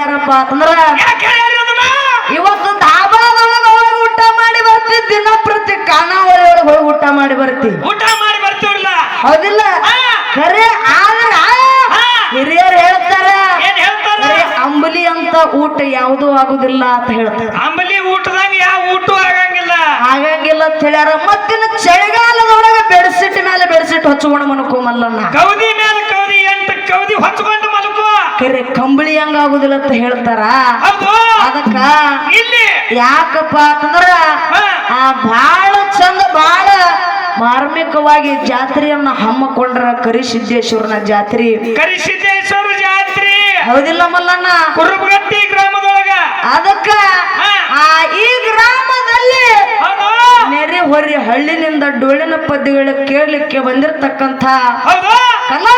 ಹೇಳ್ಯಾರಪ್ಪ ಅಂತಂದ್ರ ಇವತ್ತು ಧಾಬಾದೊಳಗ ಹೋಗಿ ಊಟ ಮಾಡಿ ಬರ್ತಿ ದಿನ ಪ್ರತಿ ಖಾನಾವಳಿ ಒಳಗೆ ಹೋಗಿ ಊಟ ಮಾಡಿ ಬರ್ತಿ ಊಟ ಮಾಡಿ ಬರ್ತೀವಲ್ಲ ಹೌದಿಲ್ಲ. ಖರೆ ಆದ್ರ ಹಿರಿಯರ್ ಹೇಳ್ತಾರ ಅಂಬಲಿ ಅಂತ ಊಟ ಯಾವುದೂ ಆಗುದಿಲ್ಲ ಅಂತ ಹೇಳ್ತಾರೆ. ಅಂಬಲಿ ಊಟದಾಗ ಯಾವ ಊಟ ಆಗಂಗಿಲ್ಲ. ಆಗಂಗಿಲ್ಲ ಅಂತ ಹೇಳ್ಯಾರ. ಮತ್ತಿನ ಚಳಿಗಾಲದೊಳಗೆ ಬೆಡ್ಸಿಟ್ ಮೇಲೆ ಬೆಡ್ಶೀಟ್ ಹಚ್ಕೊಂಡು ಮನ್ಕೋಮಲ್ಲಣ್ಣ ಹಂಗ ಆಗುದಿಲ್ಲ ಅಂತ ಹೇಳ್ತಾರ. ಅದಕ್ಕ ಯಾಕಪ್ಪ ಅಂತಂದ್ರ ಆ ಬಾಳ ಚಂದ ಬಾಳ ಮಾರ್ಮಿಕವಾಗಿ ಜಾತ್ರೆಯನ್ನ ಹಮ್ಮಿಕೊಂಡ್ರ ಕರಿಸಿದ್ದೇಶ್ವರನ ಜಾತ್ರೆ. ಕರಿಸಿದ್ದೇಶ್ವರ ಜಾತ್ರೆ. ಹೌದಿಲ್ಲ ಮಲ್ಲಣ್ಣ? ಕುರುಬಗಟ್ಟಿ ಗ್ರಾಮದೊಳಗ. ಅದಕ್ಕ ಆ ಈ ಗ್ರಾಮದಲ್ಲಿ ನೆರೆ ಹೊರಿ ಹಳ್ಳಿನಿಂದ ಡೊಳ್ಳಿನ ಪದ್ಯಗಳು ಕೇಳಲಿಕ್ಕೆ ಬಂದಿರತಕ್ಕಂಥ ಕಲಾ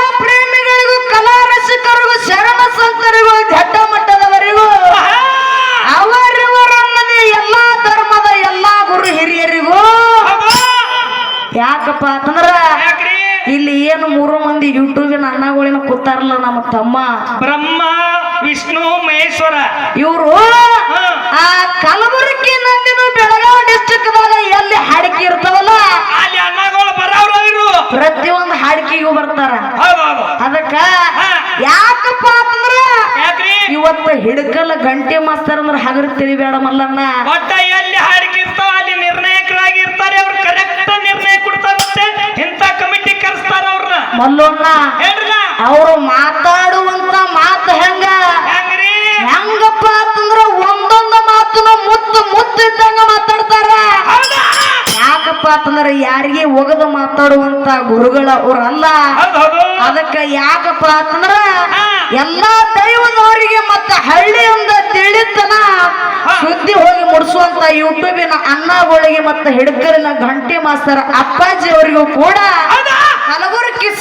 ಯಾಕ್ರಿ? ಇಲ್ಲಿ ಏನು ಮೂರು ಮಂದಿ ಯೂಟ್ಯೂಬಿನ ಅಣ್ಣಗಳಿನ ಕೂತಾರಲ್ಲ ನಮ್ಮ ತಮ್ಮ. ಬ್ರಹ್ಮ ವಿಷ್ಣು ಮಹೇಶ್ವರ. ಇವರು ಆ ಕಲಬುರಗಿ ನಂದಿನ ಬೆಳಗಾವಿ ದಾಗ ಎಲ್ಲಿ ಹಾಡಿಕೆ ಇರ್ತಾವಲ್ಲ ಅಲ್ಲಿ ಅಣ್ಣಗಳು ಬರವ್ರು ಪ್ರತಿಯೊಂದು ಹಾಡಿಕೆಗೂ ಬರ್ತಾರ. ಅದಕ್ಕ. ಯಾಕಪ್ಪ ಅಂತಂದ್ರ ಇವತ್ತು ಹಿಡ್ಕಲ್ಲ ಗಂಟೆ ಮಾಸ್ತರ್ ಅಂದ್ರೆ ಹಗರು ತಿಳಿಬೇಡ ಮಲ್ಲಣ್ಣ. ಮಲ್ಲಣ್ಣ ಅವರು ಮಾತಾಡುವಂತ ಮಾತು ಹೆಂಗ? ಹೆಂಗಪ್ಪ ಅಂತಂದ್ರ ಒಂದೊಂದು ಮಾತನ್ನು ಮುತ್ತು ಮುತ್ತು ಇದ್ದಂಗ ಮಾತಾಡ್ತಾರ ಯಾಕಪ್ಪ ಅಂತಂದ್ರ ಯಾರಿಗೆ ಒಗದು ಮಾತಾಡುವಂತ ಗುರುಗಳ ಅವ್ರಲ್ಲ. ಅದಕ್ಕ ಯಾಕಪ್ಪ ಅಂತಂದ್ರ ಎಲ್ಲ ದೈವದವರಿಗೆ ಮತ್ತ ಹಳ್ಳಿಯಿಂದ ತಿಳಿತನ ಸುದ್ದಿ ಹೋಗಿ ಮುಡಿಸುವಂತ ಯೂಟ್ಯೂಬಿನ ಅನ್ನಗಳಿಗೆ ಮತ್ತೆ ಹಿಡ್ಕರಿನ ಘಂಟೆ ಮಾಸ್ತರ ಅಪ್ಪಾಜಿ ಅವರಿಗೂ ಕೂಡ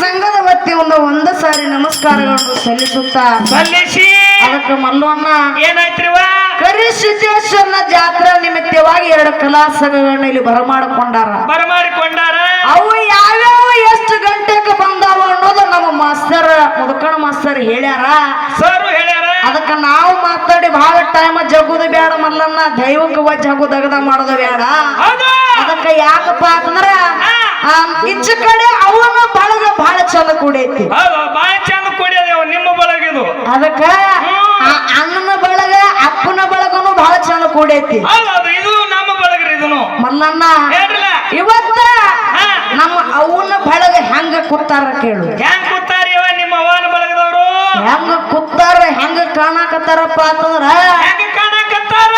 ಸಂಘದ ವತಿಯಿಂದ ಒಂದ ಸಾರಿ ನಮಸ್ಕಾರಗಳನ್ನು ಸಲ್ಲಿಸುತ್ತಾ ಸಲ್ಲಿಸಿ. ಅದಕ್ಕೆ ಮಲ್ಲಣ್ಣ ಏನಾಯ್ತ್ರಿವ? ಕರಿಸಿದ್ದೇಶ್ವರನ ಜಾತ್ರಾ ನಿಮಿತ್ತವಾಗಿ ಎರಡು ಕಲಾ ಸಂಘಗಳನ್ನ ಇಲ್ಲಿ ಬರಮಾಡಿಕೊಂಡಾರ. ಬರಮಾಡಿಕೊಂಡಾರ? ಅವು ಯಾವ್ಯಾವ ಎಷ್ಟು ಗಂಟೆಗೆ ಬಂದಾವ ಅನ್ನೋದು ನಮ್ಮ ಮಾಸ್ತರ್ ಮುದುಕಣ ಮಾಸ್ತರ್ ಹೇಳ್ಯಾರ. ಸರ್ ಹೇಳ್ಯಾರ? ಅದಕ್ಕ ನಾವು ಮಾತಾಡಿ ಬಹಳ ಟೈಮ್ ಜಗುದು ಬೇಡ ಮಲ್ಲನ್ನ ದೈವಕ್ಕೆ ಜಗು ದಗದ ಮಾಡೋದು ಬೇಡ ಅದಕ್ಕ ಯಾಕಪ್ಪ ಅಂತಂದ್ರ ಈಚ ಕಡೆ ಅವನ್ನ ಬಹಳ ಚಂದ ಕೂಡೈತಿ ಹೌದು ಬಾಳ ಚಂದ ಕುಡಿಯೋದೇವ ನಿಮ್ಮ ಬಳಗಿದು ಅದಕ್ಕ ಆ ಅಣ್ಣನ ಬಳಗ ಅಪ್ಪನ ಬಳಗನು ಬಹಳ ಚಂದ ಕೂಡೈತಿ ಹೌದು ಅದು ಇದು ನಮ್ಮ ಬಳಗ್ರಿ ಇದನ್ನು. ಮಲ್ಲಣ್ಣ ಹೇಳ್ರಲ್ಲ. ಇವತ್ತ. ನಮ್ಮ ಅವನ ಬಳಗ ಹೆಂಗ ಕೂತಾರ ಕೇಳು. ಹೆಂಗ್ ಕೂತಾರಿವ ನಿಮ್ಮ ಅವನ ಬಳಗದವರು? ಹೆಂಗ ಕೂತಾರ ಹೆಂಗ ಕಾಣಕತ್ತಾರಪ್ಪ ಅಂತಂದ್ರ ಹೆಂಗ ಕಾಣಕತ್ತಾರ?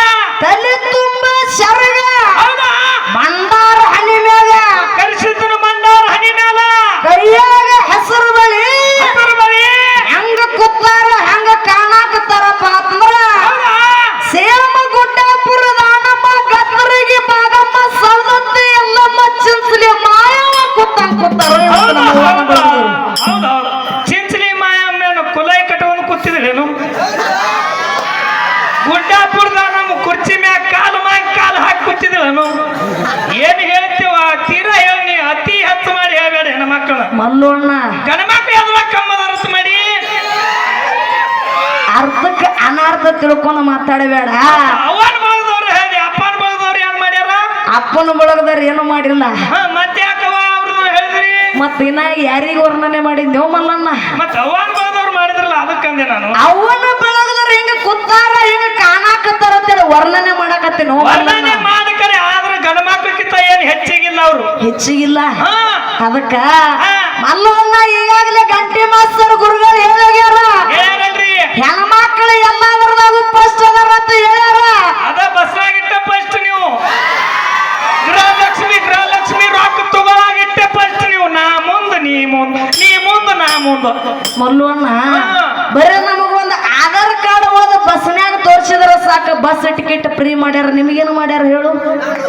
ತೀರಾ ಹೇಳಿ ಅತಿ ಹೆಚ್ಚು ಮಾಡಿ ಹೇಳ್ಬೇಡ ಹೆಣ್ಣು ಮಕ್ಕಳು ಮಲ್ಲೋಣ್ಣ ಎದ್ರ ಕಮ್ಮದ ಅರ್ಥ ಮಾಡಿ. ಅರ್ಧಕ್ಕೆ ಅನಾರ್ಧ ತಿಳ್ಕೊಂಡು ಮಾತಾಡಬೇಡ. ಅವನ್ ಬಳಗದವ್ರು ಹೇಳಿ ಅಪ್ಪನ ಬಳಗದವ್ರು ಏನ್ ಮಾಡ್ಯಾರ? ಅಪ್ಪನ ಬಳಗದವ್ರು ಏನು ಮಾಡಿಲ್ಲ. ಹ, ಮತ್ತೆ ಯಾಕವ ಅವ್ರದ್ದು ಹೇಳಿದ್ರಿ? ಮತ್ತೆ ಇನ್ನ ಯಾರಿಗ ವರ್ಣನೆ ಮಾಡಿದ್ನೇವ್ ಮಲ್ಲಣ್ಣ. ಮತ್ತೆ ಅವನ್ ಬಳಗದವ್ರು ಮಾಡಿದ್ರಲ್ಲ ಅದಕ್ಕಂದೆ ನಾನು. ಅವನ ಬಳಗದವ್ರು ಹೆಂಗ ಕುತ್ತಾರ ಹೆಂಗ ಕಾಣಾಕತ್ತಾರ ಅಂತೇಳಿ ವರ್ಣನೆ ಮಾಡಕತ್ತೀನಿ ವರ್ಣನೆ ಹೆಚ್ಚಿಗಿಲ್ಲ. ಅದಕ್ಕ ಮಲ್ಲವನ್ನ ಈಗಾಗಲೇ ಗಂಟೆ ಮಾಸ್ತರ್ ಗುರುಗಳು ಹೇಳ್ರಿ ಹೆಣ್ಮಕ್ಳು ಎಲ್ಲಾದ್ರದಾಗೂ ಫಸ್ಟ್ ಅದಾರ ಅಂತ ಹೇಳ್ಯಾರ? ಅದ ಬಸ್ಸಾಗಿಟ್ಟ ಫಸ್ಟ್ ನೀವು. ಗೃಹಲಕ್ಷ್ಮಿ ಗೃಹಲಕ್ಷ್ಮಿ ರೊಕ್ಕ ತಗೊಳಾಗಿಟ್ಟ ಫಸ್ಟ್ ನೀವು. ನಾ ಮುಂದ ನೀ ಮುಂದ ನೀ ಮುಂದ ನಾ ಮುಂದ. ಮಲ್ಲಣ್ಣ ಹಾ. ಬರೀ ನಮಗೊಂದು ಆಧಾರ್ ಕಾರ್ಡ್ ಹೋದ ಬಸ್ನ್ಯಾಗ ಸಾಕ ಬಸ್ ಟಿಕೆಟ್ ಫ್ರೀ ಮಾಡ್ಯಾರ ನಿಮಗೇನು ಮಾಡ್ಯಾರ ಹೇಳು?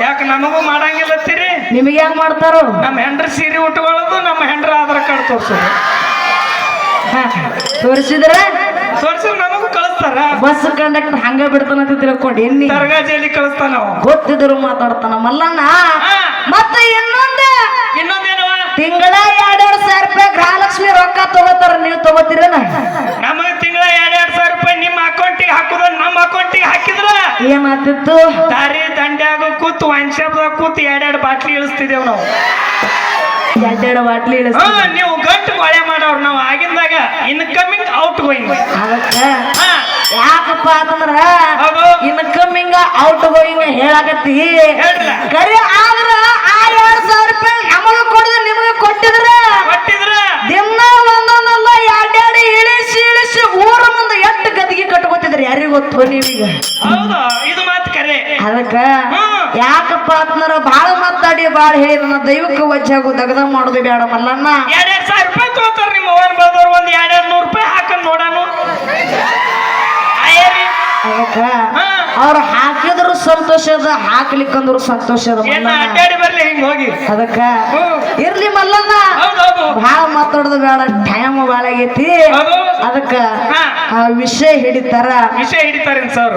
ಯಾಕೆ ನಮಗೂ ಮಾಡಂಗಿಲ್ಲತ್ತೀರಿ ನಿಮಗೆ ಹೆಂಗ್ ಮಾಡ್ತಾರೋ? ನಮ್ಮ ಹೆಂಡ್ರ ಸೀರೆ ಉಟ್ಕೊಳ್ಳೋದು ನಮ್ಮ ಹೆಂಡ್ರ ಆಧಾರ್ ಕಾರ್ಡ್ ತೋರಿಸೋದು. ತೋರಿಸಿದ್ರೆ? ತೋರ್ಸಿದ್ರೆ ನಮಗೂ ಕಳಿಸ್ತಾರ. ಬಸ್ ಕಂಡಕ್ಟರ್ ಹಂಗ ಬಿಡ್ತಾನಂತ ತಿಳ್ಕೊಂಡು ಎನ್ನಿ? ದರ್ಗಾಜಿಯಲ್ಲಿ ಕಳಿಸ್ತಾನ ಗೊತ್ತಿದ್ರು ಮಾತಾಡ್ತಾನ ಮಲ್ಲಣ್ಣ. ಮತ್ತೆ ಇನ್ನೊಂದು? ಇನ್ನೊಂದೇನವ? ತಿಂಗಳ ಎರಡೆರಡು ಸಾವಿರ ರೂಪಾಯಿ ಗೃಹಲಕ್ಷ್ಮಿ ರೊಕ್ಕ ತಗೋತಾರ ನೀವು ತಗೋತೀರೇನ ನಮಗೆ ತಿಂಗಳ ಎರಡ್ ಎರಡ್ ಸಾವಿರ ರೂಪಾಯಿ ನಿಮ್ಮ ಅಕೌಂಟಿಗೆ ಹಾಕೋ ಏನಾತಿತ್ತು ದಾರಿ ದಂಡ್ಯಾಗ ಕೂತು ವೈನ್ ಶಾಪ್ದಾಗ ಕೂತು ಎರಡೆರಡು ಬಾಟ್ಲಿ ಇಳಿಸ್ತಿದ್ದೇವ್ ನಾವು. ಎರಡೆರಡು ಬಾಟ್ಲಿ ಹಾ ಇಳಿಸ್ತೀವಿ ನೀವು ಗಂಟು ಕೊಳೆ ಮಾಡೋರು ನಾವು ಆಗಿಂದಾಗ ಇನ್ಕಮಿಂಗ್ ಔಟ್ ಗೋಯಿಂಗ್ ಅದಕ್ಕ ಯಾಕಪ್ಪ ಅಂತಂದ್ರ ಹೌದು. ಇನ್ಕಮಿಂಗ್ ಔಟ್ ಗೋಯಿಂಗ್ ಹೇಳಾಕತ್ತಿ. ಹೇಳ್ರಲ್ಲ. ಕರೆ ಆದ್ರ ಆ ಎರಡ್ ಸಾವಿರ ರೂಪಾಯಿ ನಮಗ ಕೊಡದ ನಿಮಗ ಕೊಟ್ಟಿದ್ರ. ಕೊಟ್ಟಿದ್ರ. ದಿನ ಒಂದೊಂದಲ್ಲ ಎರಡೆರಡು ಇಳಿಸಿ ಇಳಿಸಿ ಊರ ಮುಂದೆ ಎಷ್ಟು ಗದಿಗೆ ಕಟ್ಕೋತಿದ್ರಿ? ಯಾರಿಗೂ ಗೊತ್ತು ನೀವೀಗ? ಹೌದು ಇದು ಮಾತು ಕರೆ. ಅದಕ್ಕ. ಯಾಕಪ್ಪ ಅಂತಂದ್ರ ಬಾಳ ಮಾತಾಡಿ ಬಾಳ ಹೇಳಿ ನನ್ನ ದೈವಕ್ಕೆ ವಜ್ಜಾಗು ದಗದ ಮಾಡೋದು ಬೇಡ ಮಲ್ಲಣ್ಣ. ಎರಡೆರಡು ಸಾವಿರ ರೂಪಾಯಿ ತಗೋತಾರ ನಿಮ್ಮ ಮೊಬೈಲ್ ಬಳದವ್ರು ಒಂದ್ ಎರಡೆರಡು ನೂರು ರೂಪಾಯಿ ಹಾಕನ್ ನೋಡಾನು. ಅದಕ್ಕ. ಅವ್ರು ಹಾಕಿದ್ರು ಸಂತೋಷದ ಹಾಕ್ಲಿಕ್ಕಂದ್ರು ಸಂತೋಷದ ಅದ ಅಡ್ಡಾಡಿ ಬರ್ಲಿ ಹಿಂಗ್ ಹೋಗಿ. ಅದಕ್ಕ ಇರ್ಲಿ ಮಲ್ಲಣ್ಣ. ಬಾಳ ಭಾಳ ಮಾತಾಡೋದು ಬೇಡ ಟೈಮ್ ಭಾಳ ಆಗೈತಿ. ಅದಕ್ಕ ವಿಷಯ ಹಿಡಿತಾರ. ವಿಷಯ ಹಿಡಿತಾರೇನ್ ಸರ್